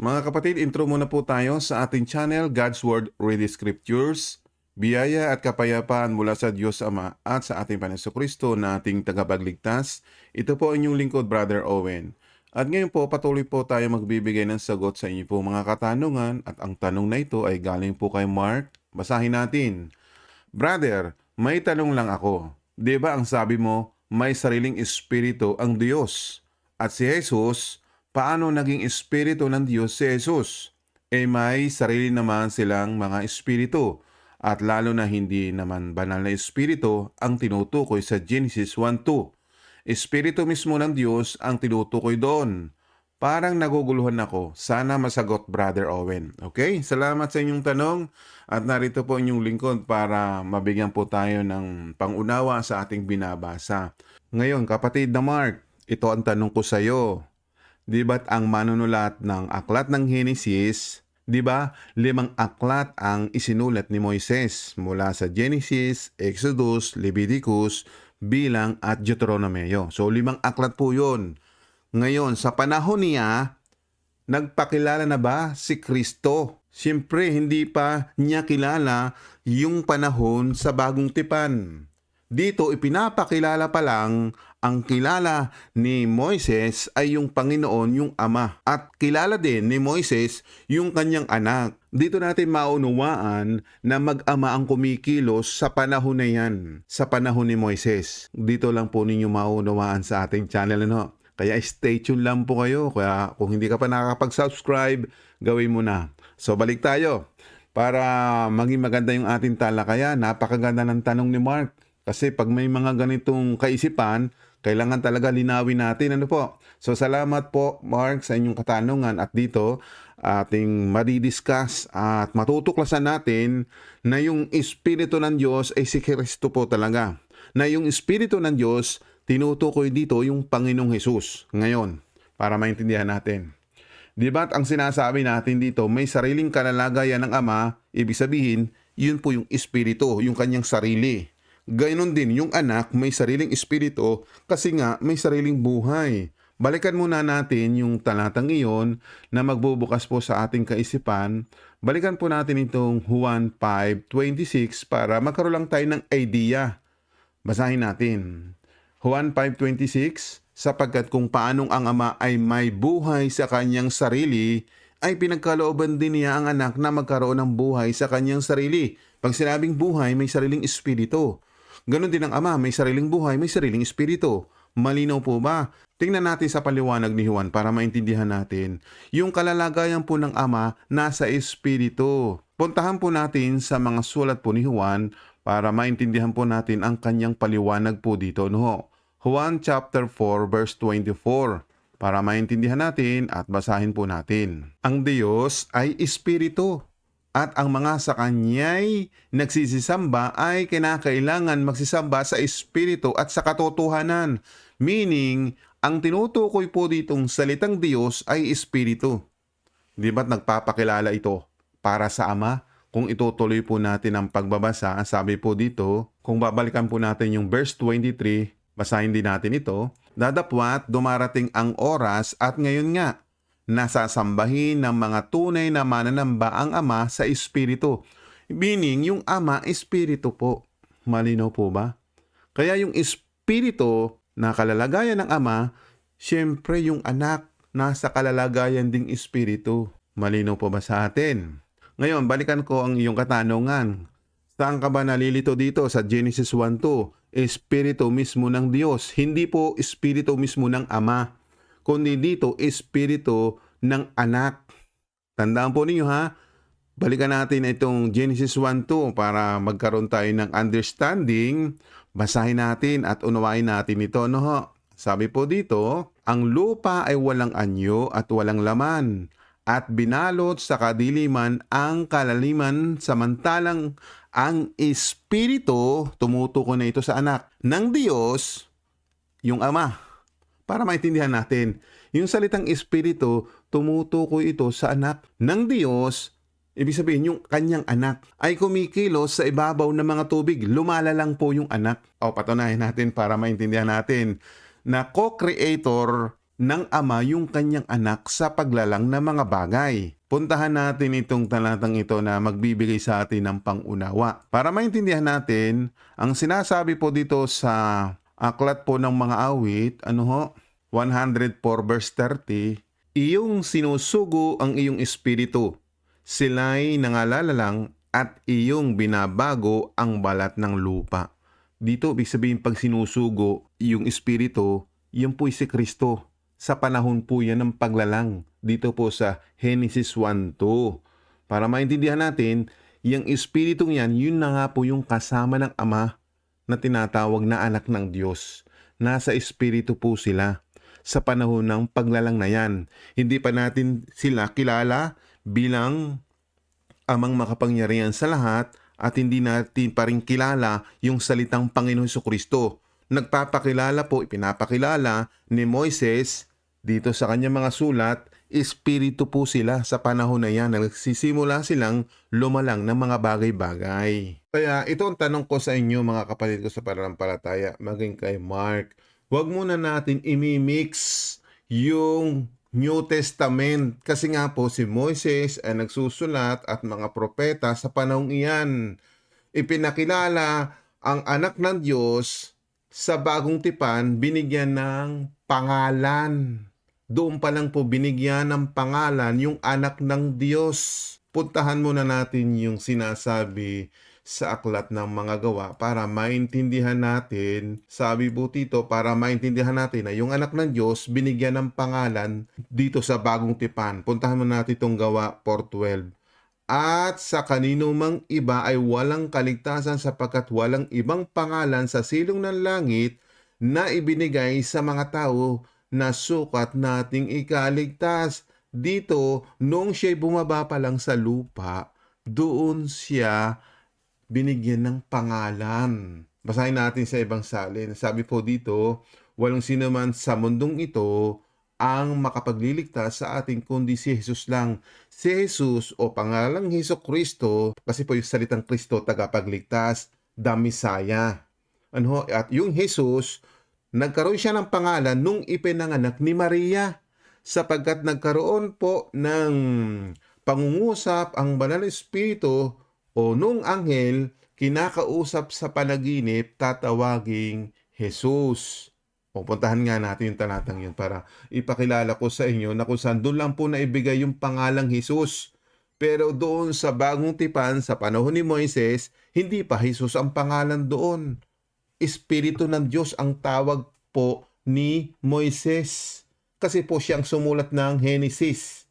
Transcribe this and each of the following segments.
Mga kapatid, intro muna po tayo sa ating channel, God's Word Read the Scriptures. Biyaya at kapayapaan mula sa Diyos Ama at sa ating Panginoon Kristo na ating tagapagligtas. Ito po ang inyong lingkod, Brother Owen. At ngayon po, patuloy po tayo magbibigay ng sagot sa inyo po mga katanungan at ang tanong na ito ay galing po kay Mark. Basahin natin. Brother, may tanong lang ako. Di ba ang sabi mo, may sariling espiritu ang Diyos? At si Jesus, paano naging espiritu ng Diyos si Jesus? Eh may sarili naman silang mga espiritu. At lalo na hindi naman banal na espiritu ang tinutukoy sa Genesis 1.2. Espiritu mismo ng Diyos ang tinutukoy doon. Parang naguguluhan ako. Sana masagot, Brother Owen. Okay? Salamat sa inyong tanong. At narito po inyong lingkod para mabigyan po tayo ng pangunawa sa ating binabasa. Ngayon, kapatid na Mark, ito ang tanong ko sa iyo. Di ba't ang manunulat ng aklat ng Genesis, di ba, limang aklat ang isinulat ni Moises mula sa Genesis, Exodus, Leviticus, Bilang at Deuteronomeo. So limang aklat po yun. Ngayon, sa panahon niya, nagpakilala na ba si Kristo? Siyempre, hindi pa niya kilala yung panahon sa bagong tipan. Dito, ipinapakilala pa lang ang kilala ni Moises ay yung Panginoon, yung Ama. At kilala din ni Moises yung kanyang anak. Dito natin maunawaan na mag-ama ang kumikilos sa panahon na yan, sa panahon ni Moises. Dito lang po ninyo maunawaan sa ating channel. Ano? Kaya stay tuned lang po kayo. Kaya kung hindi ka pa nakakapag-subscribe, gawin mo na. So balik tayo. Para maging maganda yung ating talakayan, napakaganda ng tanong ni Mark. Kasi pag may mga ganitong kaisipan, kailangan talaga linawin natin. Ano po? So salamat po Mark sa inyong katanungan at dito ating madidiscuss at matutuklasan natin na yung Espiritu ng Diyos ay si Kristo po talaga. Na yung Espiritu ng Diyos, tinutukoy dito yung Panginoong Hesus. Ngayon, para maintindihan natin. Di ba't ang sinasabi natin dito, may sariling kalalagayan ng Ama, ibig sabihin, yun po yung Espiritu, yung kanyang sarili. Gaynon din, yung anak may sariling espiritu kasi nga may sariling buhay. Balikan muna natin yung talatang iyon na magbubukas po sa ating kaisipan. Balikan po natin itong Juan 5.26 para magkaroon lang tayo ng idea. Basahin natin. Juan 5.26 Sapagkat kung paanong ang ama ay may buhay sa kanyang sarili, ay pinagkalooban din niya ang anak na magkaroon ng buhay sa kanyang sarili. Pag sinabing buhay, may sariling espiritu. Ganon din ang Ama, may sariling buhay, may sariling espiritu. Malinaw po ba? Tingnan natin sa paliwanag ni Juan para maintindihan natin. Yung kalalagayan po ng Ama nasa espiritu. Puntahan po natin sa mga sulat po ni Juan para maintindihan po natin ang kanyang paliwanag po dito. No? Juan chapter 4 verse 24 para maintindihan natin at basahin po natin. Ang Diyos ay espiritu at ang mga sa kanya'y nagsisisamba ay kinakailangan magsisamba sa espiritu at sa katotohanan. Meaning, ang tinutukoy po ditong salitang Diyos ay espiritu. Di ba't nagpapakilala ito para sa Ama? Kung itutuloy po natin ang pagbabasa, sabi po dito, kung babalikan po natin yung verse 23, basahin din natin ito, Dadapwat dumarating ang oras at ngayon nga, nasasambahin ng mga tunay na mananamba ang Ama sa Espiritu. Meaning, yung Ama, Espiritu po. Malinaw po ba? Kaya yung Espiritu na kalalagayan ng Ama, syempre yung anak nasa kalalagayan ding Espiritu. Malinaw po ba sa atin? Ngayon, balikan ko ang iyong katanungan. Saan ka ba nalilito dito sa Genesis 1.2? Espiritu mismo ng Diyos, hindi po Espiritu mismo ng Ama kundi dito espiritu ng anak. Tandaan po ninyo ha, balikan natin itong Genesis 1.2 para magkaroon tayo ng understanding. Basahin natin at unawain natin ito. No ho? Sabi po dito, ang lupa ay walang anyo at walang laman at binalot sa kadiliman ang kalaliman samantalang ang espiritu tumutukoy na ito sa anak ng Diyos, yung Ama para maintindihan natin. Yung salitang espiritu, tumutukoy ito sa anak ng Diyos. Ibig sabihin, yung kanyang anak ay kumikilos sa ibabaw ng mga tubig. Lumala lang po yung anak. O patunayan natin para maintindihan natin na co-creator ng ama yung kanyang anak sa paglalang ng mga bagay. Puntahan natin itong talatang ito na magbibigay sa atin ng pangunawa. Para maintindihan natin, ang sinasabi po dito sa aklat po ng mga awit, ano ho, 104 verse 30, iyong sinusugo ang iyong espiritu. Sila'y nangalala lang at iyong binabago ang balat ng lupa. Dito, ibig sabihin pag sinusugo yung espiritu, yun po si Kristo. Sa panahon po yan ng paglalang. Dito po sa Genesis 1.2. Para maintindihan natin, yung espiritong yan, yun na nga po yung kasama ng Ama na tinatawag na anak ng Diyos. Nasa espiritu po sila sa panahon ng paglalang na yan. Hindi pa natin sila kilala bilang amang makapangyarihan sa lahat at hindi natin pa rin kilala yung salitang Panginoon Hesus Kristo. Nagpapakilala po, ipinapakilala ni Moises dito sa kanyang mga sulat, espiritu po sila sa panahon na yan. Nagsisimula silang lumalang ng mga bagay-bagay. Kaya ito ang tanong ko sa inyo mga kapatid ko sa pananampalataya, maging kay Mark. Huwag muna natin imimix yung New Testament. Kasi nga po si Moises ay nagsusulat at mga propeta sa panahong iyan. Ipinakilala ang anak ng Diyos sa bagong tipan, binigyan ng pangalan. Doon pa lang po binigyan ng pangalan yung anak ng Diyos. Puntahan muna natin yung sinasabi sa aklat ng mga gawa para maintindihan natin, sabi po dito, para maintindihan natin na yung anak ng Diyos binigyan ng pangalan dito sa bagong tipan. Puntahan mo natin itong gawa 4.12. At sa kanino mang iba ay walang kaligtasan sapagkat walang ibang pangalan sa silong ng langit na ibinigay sa mga tao na sukat nating ikaligtas. Dito, nung siya'y bumaba pa lang sa lupa, doon siya binigyan ng pangalan. Basahin natin sa ibang salin. Sabi po dito, walang sino man sa mundong ito ang makapagliligtas sa ating kundi si Jesus lang. Si Jesus o pangalang Heso Kristo, kasi po yung salitang Kristo, tagapagligtas, the Messiah. Ano, at yung Jesus, nagkaroon siya ng pangalan nung ipinanganak ni Maria sapagkat nagkaroon po ng pangungusap ang banal na espiritu o nung anghel kinakausap sa panaginip tatawaging Jesus. Pupuntahan nga natin yung talatang yun para ipakilala ko sa inyo na kung saan doon lang po naibigay yung pangalang Jesus. Pero doon sa bagong tipan sa panahon ni Moises, hindi pa Jesus ang pangalan doon. Espiritu ng Diyos ang tawag po ni Moises. Kasi po siyang sumulat ng Genesis.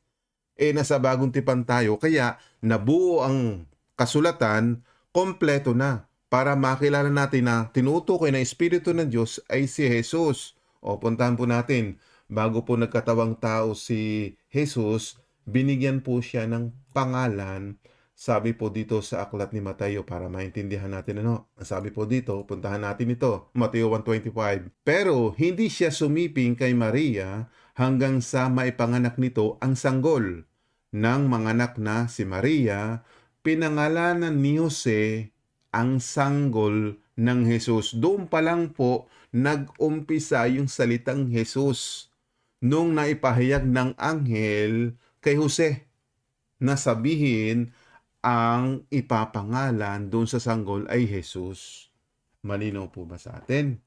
Eh nasa bagong tipan tayo, kaya nabuo ang kasulatan, kompleto na para makilala natin na tinutukoy na Espiritu ng Diyos ay si Jesus. O puntahan po natin, bago po nagkatawang tao si Jesus, binigyan po siya ng pangalan. Sabi po dito sa aklat ni Mateo para maintindihan natin ano. Sabi po dito, puntahan natin ito, Mateo 1.25. Pero hindi siya sumiping kay Maria hanggang sa maipanganak nito ang sanggol. Nang manganak na si Maria, pinangalanan ni Jose ang sanggol ng Jesus. Doon pa lang po nag-umpisa yung salitang Jesus nung naipahayag ng anghel kay Jose na sabihin ang ipapangalan doon sa sanggol ay Jesus. Malinaw po ba sa atin?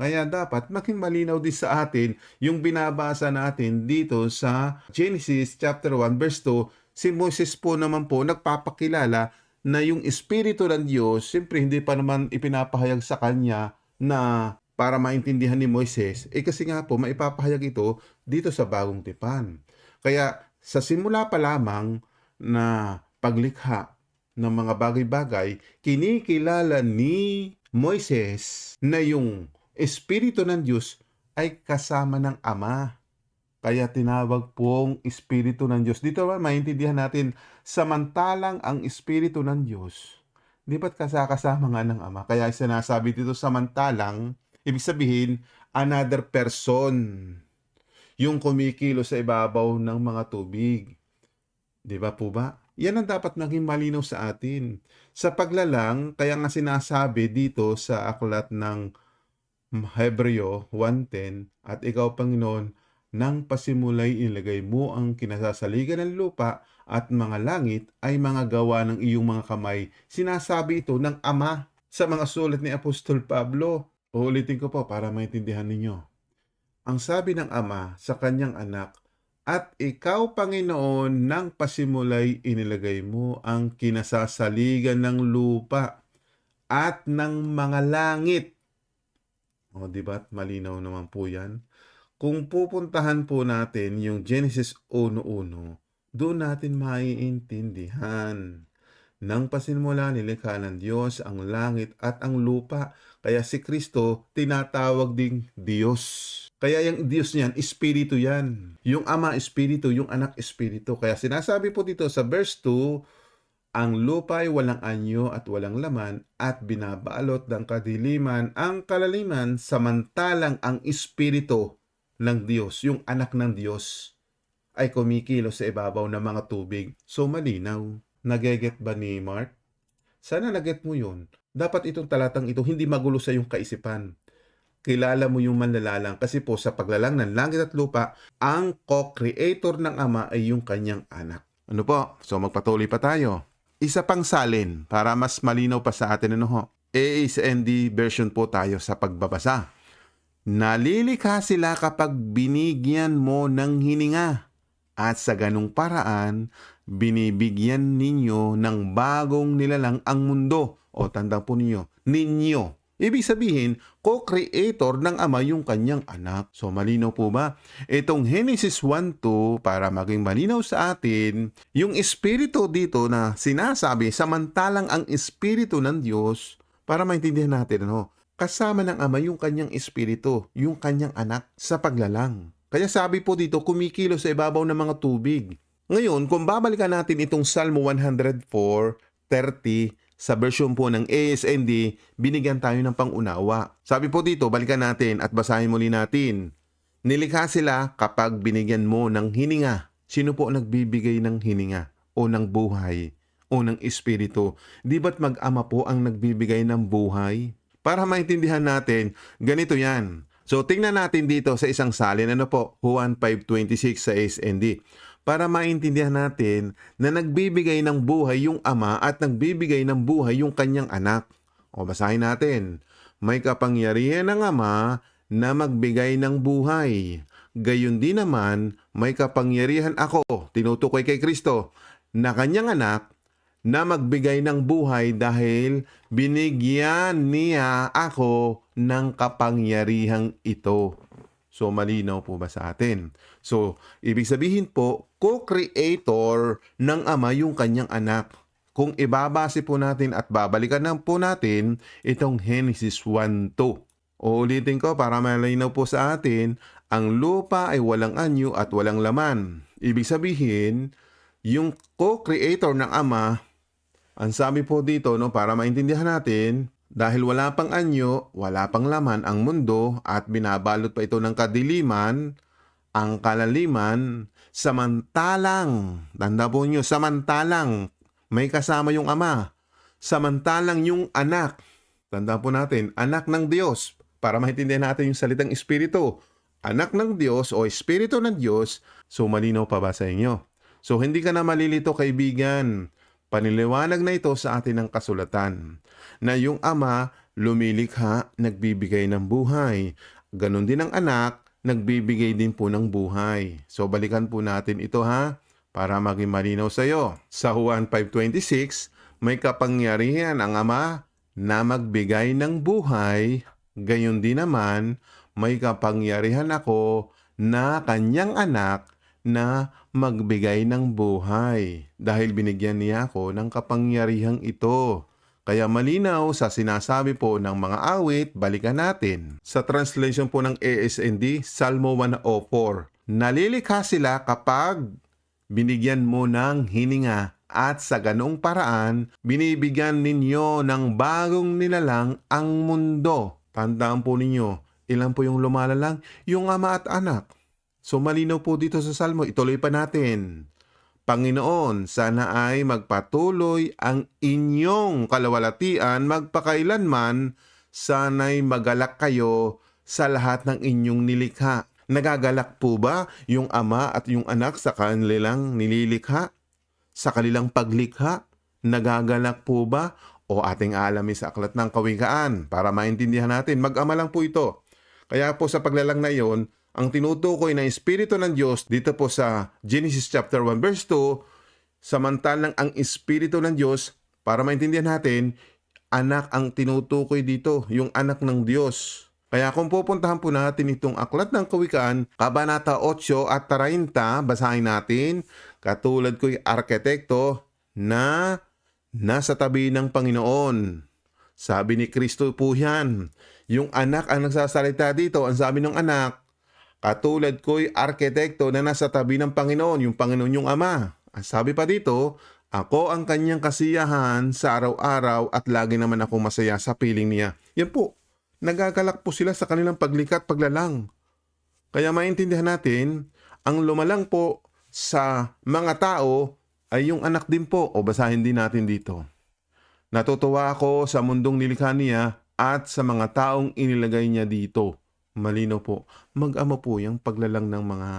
Kaya dapat maging malinaw din sa atin yung binabasa natin dito sa Genesis chapter 1 verse 2. Si Moses po naman po nagpapakilala na yung Espiritu ng Diyos, siyempre hindi pa naman ipinapahayag sa kanya na para maintindihan ni Moises, eh kasi nga po maipapahayag ito dito sa bagong tipan. Kaya sa simula pa lamang na paglikha ng mga bagay-bagay, kinikilala ni Moises na yung Espiritu ng Diyos ay kasama ng Ama. Kaya tinawag pong Espiritu ng Diyos. Dito ba maintindihan natin, samantalang ang Espiritu ng Diyos, di ba't kasakasama nga ng Ama? Kaya sinasabi dito samantalang, ibig sabihin, another person yung kumikilo sa ibabaw ng mga tubig. Di ba po ba? Yan ang dapat naging malinaw sa atin. Sa paglalang, kaya nga sinasabi dito sa aklat ng Hebreo 1.10, at ikaw, Panginoon, nang pasimulay inilagay mo ang kinasasaligan ng lupa at mga langit ay mga gawa ng iyong mga kamay. Sinasabi ito ng Ama sa mga sulat ni Apostol Pablo. Uulitin ko po para maintindihan ninyo. Ang sabi ng Ama sa kanyang anak, At ikaw, Panginoon, nang pasimulay inilagay mo ang kinasasaligan ng lupa at ng mga langit. O, di ba? Malinaw naman po yan. Kung pupuntahan po natin yung Genesis 1.1, doon natin maiintindihan. Nang pasimula nilikha ng Diyos ang langit at ang lupa, kaya si Kristo tinatawag ding Diyos. Kaya yung Diyos niyan, Espiritu yan. Yung Ama, Espiritu, yung Anak, Espiritu. Kaya sinasabi po dito sa verse 2, ang lupa ay walang anyo at walang laman at binabalot ng kadiliman ang kalaliman samantalang ang Espiritu ng Diyos, yung anak ng Diyos, ay kumikilos sa ibabaw ng mga tubig. So malinaw. Nageget ba ni Mark? Sana naget mo yun. Dapat itong talatang ito hindi magulo sa iyong kaisipan. Kilala mo yung manlalalang kasi po sa paglalang ng langit at lupa, ang co-creator ng Ama ay yung kanyang anak. Ano po? So magpatuloy pa tayo. Isa pang salin para mas malinaw pa sa atin ano ho. ASND version po tayo sa pagbabasa. Nalilikha sila kapag binigyan mo ng hininga. At sa ganung paraan, binibigyan ninyo ng bagong nilalang ang mundo. O tanda po ninyo, ninyo. Ibig sabihin, co-creator ng ama yung kanyang anak. So malinaw po ba? Itong Genesis 1.2, para maging malinaw sa atin, yung espiritu dito na sinasabi, samantalang ang espiritu ng Diyos, para maintindihan natin, ano, kasama ng ama yung kanyang espiritu, yung kanyang anak sa paglalang. Kaya sabi po dito, kumikilos sa ibabaw ng mga tubig. Ngayon, kung babalikan natin itong Salmo 104.30 sa version po ng ASND, binigyan tayo ng pangunawa. Sabi po dito, balikan natin at basahin muli natin. Nilikha sila kapag binigyan mo ng hininga. Sino po nagbibigay ng hininga o ng buhay o ng espiritu? Di ba't mag-ama po ang nagbibigay ng buhay? Para maintindihan natin, ganito yan. So tingnan natin dito sa isang salin, ano po, Juan 5.26 sa SND. Para maintindihan natin na nagbibigay ng buhay yung ama at nagbibigay ng buhay yung kanyang anak. O basahin natin. May kapangyarihan ng ama na magbigay ng buhay. Gayun din naman, may kapangyarihan ako, tinutukoy kay Kristo, na kanyang anak na magbigay ng buhay dahil binigyan niya ako ng kapangyarihang ito. So malinaw po ba sa atin? So, ibig sabihin po, co-creator ng ama yung kanyang anak. Kung ibabase po natin at babalikan na po natin itong Genesis 1.2. Uulitin ko para malinaw po sa atin, ang lupa ay walang anyo at walang laman. Ibig sabihin, yung co-creator ng ama ang sabi po dito, no, para maintindihan natin, dahil wala pang anyo, wala pang laman ang mundo at binabalot pa ito ng kadiliman, ang kalaliman, samantalang, tanda po nyo, samantalang may kasama yung ama, samantalang yung anak, tanda po natin, anak ng Diyos, para maintindihan natin yung salitang espiritu, anak ng Diyos o espiritu ng Diyos, so malinaw pa ba sa inyo? So hindi ka na malilito kaibigan, Paniliwanag na ito sa atin ng kasulatan na yung ama lumilikha, nagbibigay ng buhay. Ganon din ang anak, nagbibigay din po ng buhay. So balikan po natin ito ha, para maging malinaw sa iyo. Sa Juan 5.26, may kapangyarihan ang ama na magbigay ng buhay. Gayon din naman, may kapangyarihan ako na kanyang anak na magbigay ng buhay dahil binigyan niya ako ng kapangyarihang ito. Kaya malinaw sa sinasabi po ng mga awit, balikan natin. Sa translation po ng ASND, Salmo 104, Nalilikha sila kapag binigyan mo ng hininga at sa ganong paraan, binibigyan ninyo ng bagong nilalang ang mundo. Tandaan po ninyo, ilan po yung lumalalang? Yung ama at anak. So malinaw po dito sa Salmo, ituloy pa natin. Panginoon, sana ay magpatuloy ang inyong kalawalatian magpakailanman, sana'y magalak kayo sa lahat ng inyong nilikha. Nagagalak po ba yung ama at yung anak sa kanilang nililikha? Sa kanilang paglikha? Nagagalak po ba? O ating alamin sa aklat ng kawikaan para maintindihan natin. Mag-ama lang po ito. Kaya po sa paglalang na iyon, ang tinutukoy ng Espiritu ng Diyos dito po sa Genesis chapter 1 verse 2, samantalang ang Espiritu ng Diyos, para maintindihan natin, anak ang tinutukoy dito, yung anak ng Diyos. Kaya kung pupuntahan po natin itong aklat ng kawikaan, Kabanata 8 at 30, basahin natin, katulad ko'y arkitekto na nasa tabi ng Panginoon. Sabi ni Kristo po yan. Yung anak ang nagsasalita dito, ang sabi ng anak, katulad ko'y arkitekto na nasa tabi ng Panginoon, yung Panginoon yung Ama. Ang sabi pa dito, ako ang kanyang kasiyahan sa araw-araw at lagi naman ako masaya sa piling niya. Yan po, nagagalak po sila sa kanilang paglikat, paglalang. Kaya maintindihan natin, ang lumalang po sa mga tao ay yung anak din po o basahin din natin dito. Natutuwa ako sa mundong nilikha niya at sa mga taong inilagay niya dito. Malino po, mag-ama po yung paglalang ng mga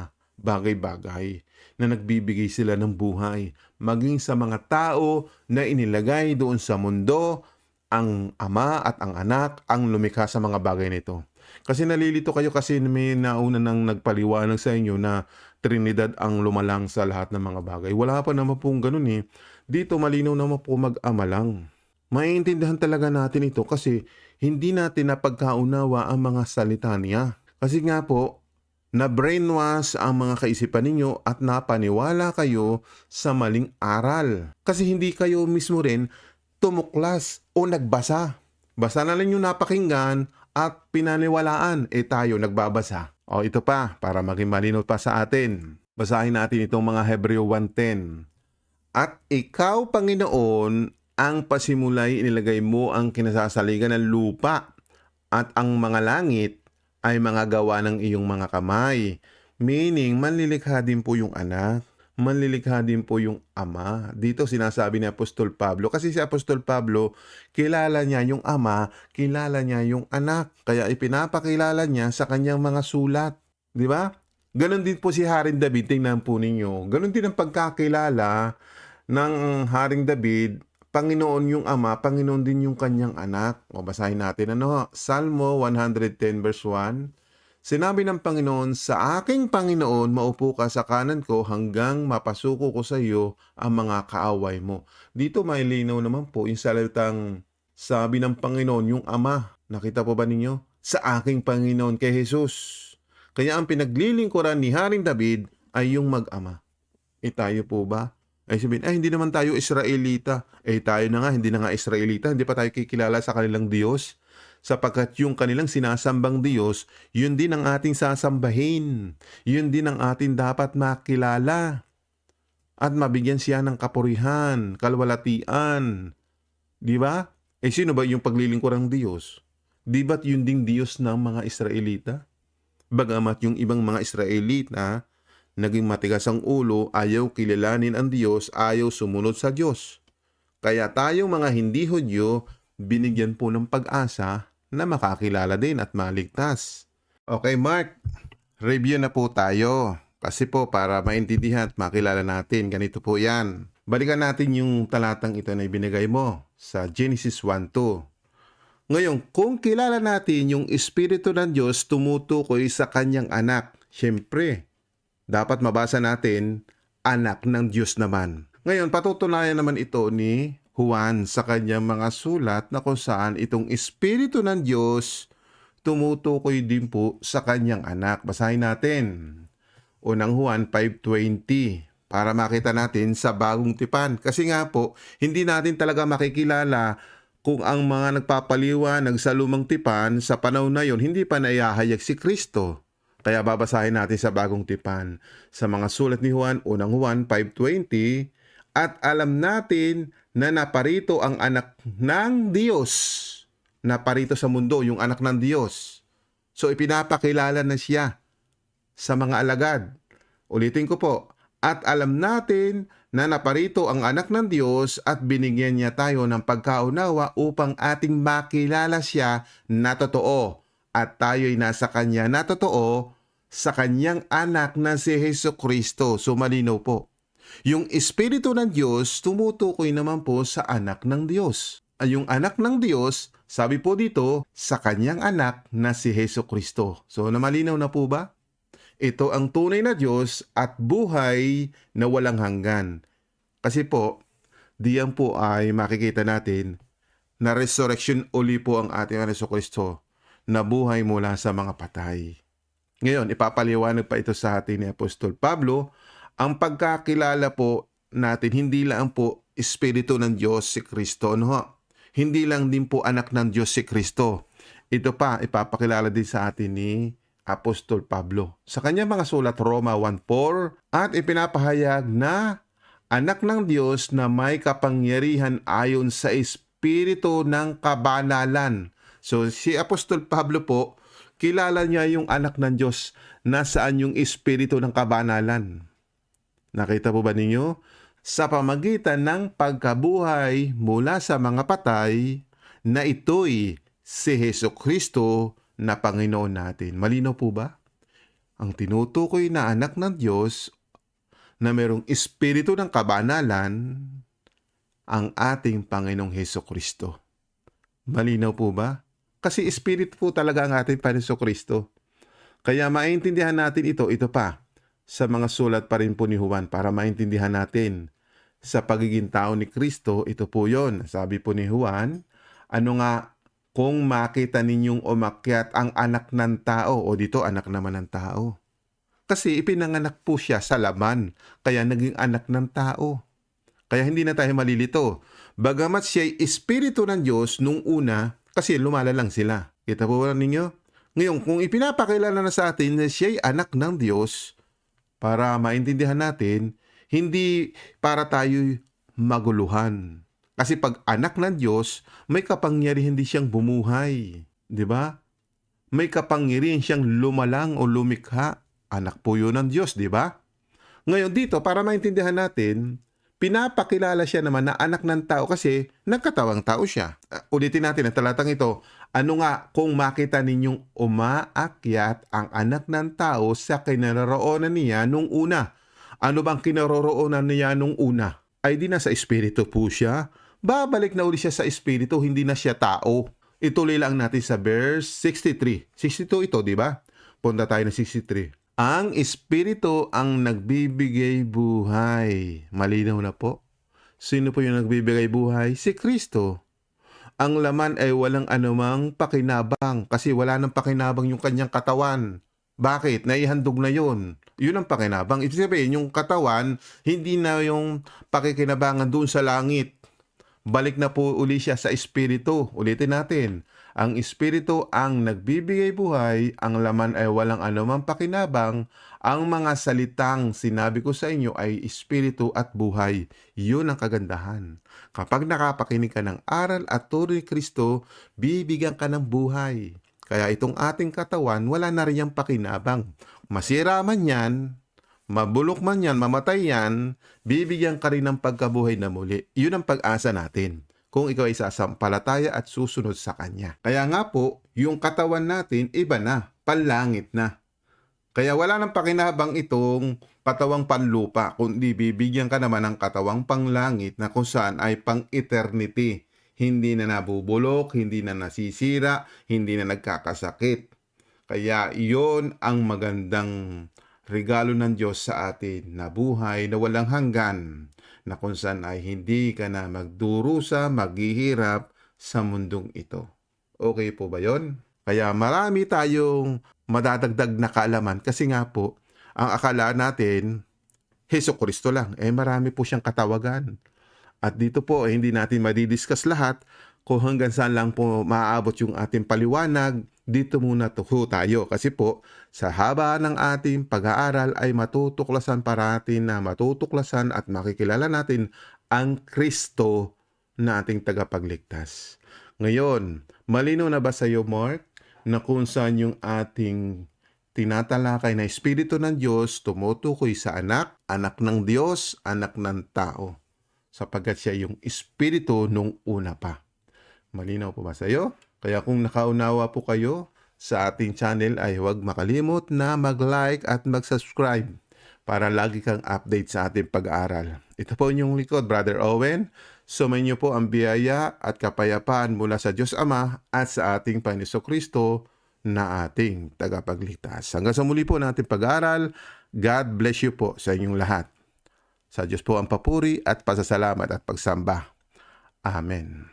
bagay-bagay na nagbibigay sila ng buhay. Maging sa mga tao na inilagay doon sa mundo, ang ama at ang anak ang lumikha sa mga bagay nito. Kasi nalilito kayo kasi may nauna nang nagpaliwanag sa inyo na Trinidad ang lumalang sa lahat ng mga bagay. Wala pa naman pong ganun eh. Dito malinaw naman po mag-ama lang. Maiintindihan talaga natin ito kasi hindi natin napagkaunawa ang mga salita niya. Kasi nga po, na brainwash ang mga kaisipan ninyo at napaniwala kayo sa maling aral. Kasi hindi kayo mismo rin tumuklas o nagbasa. Basa na lang yung napakinggan at pinaniwalaan, eh tayo nagbabasa. O ito pa, para maging malinaw pa sa atin. Basahin natin itong mga Hebreo 1.10. At ikaw, Panginoon, ang pasimulay inilagay mo ang kinasasaligan ng lupa at ang mga langit ay mga gawa ng iyong mga kamay. Meaning, manlilikha din po yung anak, manlilikha din po yung ama. Dito sinasabi ni Apostol Pablo. Kasi si Apostol Pablo, kilala niya yung ama, kilala niya yung anak. Kaya ipinapakilala niya sa kanyang mga sulat. Di ba? Ganon din po si Haring David, tingnan po ninyo. Ganon din ang pagkakilala ng Haring David Panginoon yung Ama, Panginoon din yung kanyang anak. O basahin natin ano, Salmo 110 verse 1. Sinabi ng Panginoon, sa aking Panginoon, maupo ka sa kanan ko hanggang mapasuko ko sa iyo ang mga kaaway mo. Dito may linaw naman po yung salitang sabi ng Panginoon, yung Ama. Nakita po ba ninyo? Sa aking Panginoon kay Jesus. Kaya ang pinaglilingkuran ni Haring David ay yung mag-ama. E tayo po ba? Ay sabihin, ay hindi naman tayo Israelita. Eh tayo na nga, hindi na nga Israelita. Hindi pa tayo kikilala sa kanilang Diyos. Sapagkat yung kanilang sinasambang Diyos, yun din ang ating sasambahin. Yun din ang ating dapat makilala. At mabigyan siya ng kapurihan, kalwalatian. Di ba? Eh sino ba yung paglilingkod ng Diyos? Di ba't yun ding Diyos ng mga Israelita? Bagamat yung ibang mga Israelita, naging matigas ang ulo, ayaw kilalanin ang Diyos, ayaw sumunod sa Diyos. Kaya tayong mga hindi Hudyo, binigyan po ng pag-asa na makakilala din at maligtas. Okay, Mark, review na po tayo. Kasi po para maintindihan at makilala natin, ganito po yan. Balikan natin yung talatang ito na ibinigay mo sa Genesis 1.2. Ngayon, kung kilala natin yung Espiritu ng Diyos tumutukoy sa kanyang anak, syempre, dapat mabasa natin, anak ng Diyos naman. Ngayon, patutunayan naman ito ni Juan sa kanyang mga sulat na kung saan itong Espiritu ng Diyos tumutukoy din po sa kanyang anak. Basahin natin. Unang Juan 5.20 para makita natin sa bagong tipan. Kasi nga po, hindi natin talaga makikilala kung ang mga nagpapaliwanag sa lumang tipan sa panahon na yon hindi pa naihahayag si Kristo. Kaya babasahin natin sa bagong tipan. Sa mga sulat ni Juan, unang Juan 5.20, At alam natin na naparito ang anak ng Diyos. Naparito sa mundo, yung anak ng Diyos. So ipinapakilala na siya sa mga alagad. Ulitin ko po, at alam natin na naparito ang anak ng Diyos at binigyan niya tayo ng pagkaunawa upang ating makilala siya na totoo at tayo'y nasa Kanya na totoo sa kanyang anak na si Heso Kristo. So malinaw po. Yung Espiritu ng Diyos tumutukoy naman po sa anak ng Diyos. Ay yung anak ng Diyos, sabi po dito, sa kanyang anak na si Heso Kristo. So namalinaw na po ba? Ito ang tunay na Diyos at buhay na walang hanggan. Kasi po, diyan po ay makikita natin na resurrection uli po ang ating Heso Kristo na buhay mula sa mga patay. Ngayon, ipapaliwanag pa ito sa atin ni Apostol Pablo, ang pagkakilala po natin, hindi lang po Espiritu ng Diyos si Kristo, no? ho? Hindi lang din po anak ng Diyos si Kristo. Ito pa, ipapakilala din sa atin ni Apostol Pablo. Sa kanyang mga sulat Roma 1.4 at ipinapahayag na anak ng Diyos na may kapangyarihan ayon sa Espiritu ng kabanalan. So si Apostol Pablo po, kilala niya yung anak ng Diyos na saan yung Espiritu ng kabanalan. Nakita po ba ninyo? Sa pamagitan ng pagkabuhay mula sa mga patay na ito'y si Heso Kristo na Panginoon natin. Malinaw po ba? Ang tinutukoy na anak ng Diyos na merong espiritu ng kabanalan ang ating Panginoong Heso Kristo. Malinaw po ba? Kasi espiritu po talaga ang ating Panginoong Kristo. Kaya maintindihan natin ito, ito pa, sa mga sulat pa rin po ni Juan para maintindihan natin sa pagiging tao ni Kristo, ito po yon. Sabi po ni Juan, ano nga kung makita ninyong umakyat ang anak ng tao o dito anak naman ng tao. Kasi ipinanganak po siya sa laman, kaya naging anak ng tao. Kaya hindi na tayo malilito. Bagamat siya'y espiritu ng Diyos nung una, kasi lumala lang sila. Kita po ba ninyo? Ngayon, kung ipinapakilala na sa atin na siya'y anak ng Diyos, para maintindihan natin, hindi para tayo maguluhan. Kasi pag anak ng Diyos, may kapangyarihan din siyang bumuhay. Di ba? May kapangyarihan siyang lumalang o lumikha. Anak po yun ng Diyos, di ba? Ngayon dito, para maintindihan natin, pinapakilala siya naman na anak ng tao kasi nagkatawang tao siya. Uh, ulitin natin ang talatang ito. Ano nga kung makita ninyong umaakyat ang anak ng tao sa kinaroroonan niya nung una? Ano bang kinaroroonan niya nung una? Ay di na sa espiritu po siya. Babalik na uli siya sa espiritu, hindi na siya tao. Ituloy lang natin sa verse 63. 62 ito, di ba? Punta tayo na 63. Ang espiritu ang nagbibigay buhay. Malinaw na po. Sino po yung nagbibigay buhay? Si Kristo. Ang laman ay walang anumang pakinabang kasi wala nang pakinabang yung kanyang katawan. Bakit? Naihandog na yon. Yun ang pakinabang. Ibig sabihin, yung katawan, hindi na yung pakikinabangan doon sa langit. Balik na po uli siya sa espiritu. Ulitin natin. Ang espiritu ang nagbibigay buhay, ang laman ay walang anumang pakinabang, ang mga salitang sinabi ko sa inyo ay espiritu at buhay. Yun ang kagandahan. Kapag nakapakinig ka ng aral at turo ni Kristo, bibigyan ka ng buhay. Kaya itong ating katawan, wala na rin yung pakinabang. Masira man yan, mabulok man yan, mamatay yan, bibigyan ka rin ng pagkabuhay na muli. Yun ang pag-asa natin kung ikaw ay sasampalataya at susunod sa Kanya. Kaya nga po, yung katawan natin, iba na, panlangit na. Kaya wala nang pakinabang itong katawang panlupa, kundi bibigyan ka naman ng katawang panglangit na kung saan ay pang-eternity. Hindi na nabubulok, hindi na nasisira, hindi na nagkakasakit. Kaya iyon ang magandang regalo ng Diyos sa atin na buhay na walang hanggan na kung saan ay hindi ka na magdurusa, maghihirap sa mundong ito. Okay po ba yon? Kaya marami tayong madadagdag na kaalaman kasi nga po, ang akala natin, Heso Kristo lang. Eh marami po siyang katawagan. At dito po, eh, hindi natin madidiscuss lahat kung hanggang saan lang po maaabot yung ating paliwanag, dito muna to tayo. Kasi po, sa haba ng ating pag-aaral ay matutuklasan para natin na matutuklasan at makikilala natin ang Kristo na ating tagapagligtas. Ngayon, malino na ba sa iyo, Mark, na kung saan yung ating tinatalakay na Espiritu ng Diyos tumutukoy sa anak, anak ng Diyos, anak ng tao, sapagkat siya yung Espiritu nung una pa. Malinaw po ba sa iyo? Kaya kung nakaunawa po kayo sa ating channel ay huwag makalimot na mag-like at mag-subscribe para lagi kang update sa ating pag-aaral. Ito po inyong likod, Brother Owen. Sumayin niyo po ang biyaya at kapayapaan mula sa Diyos Ama at sa ating Panginoon Kristo na ating tagapagligtas. Hanggang sa muli po natin pag-aaral, God bless you po sa inyong lahat. Sa Diyos po ang papuri at pasasalamat at pagsamba. Amen.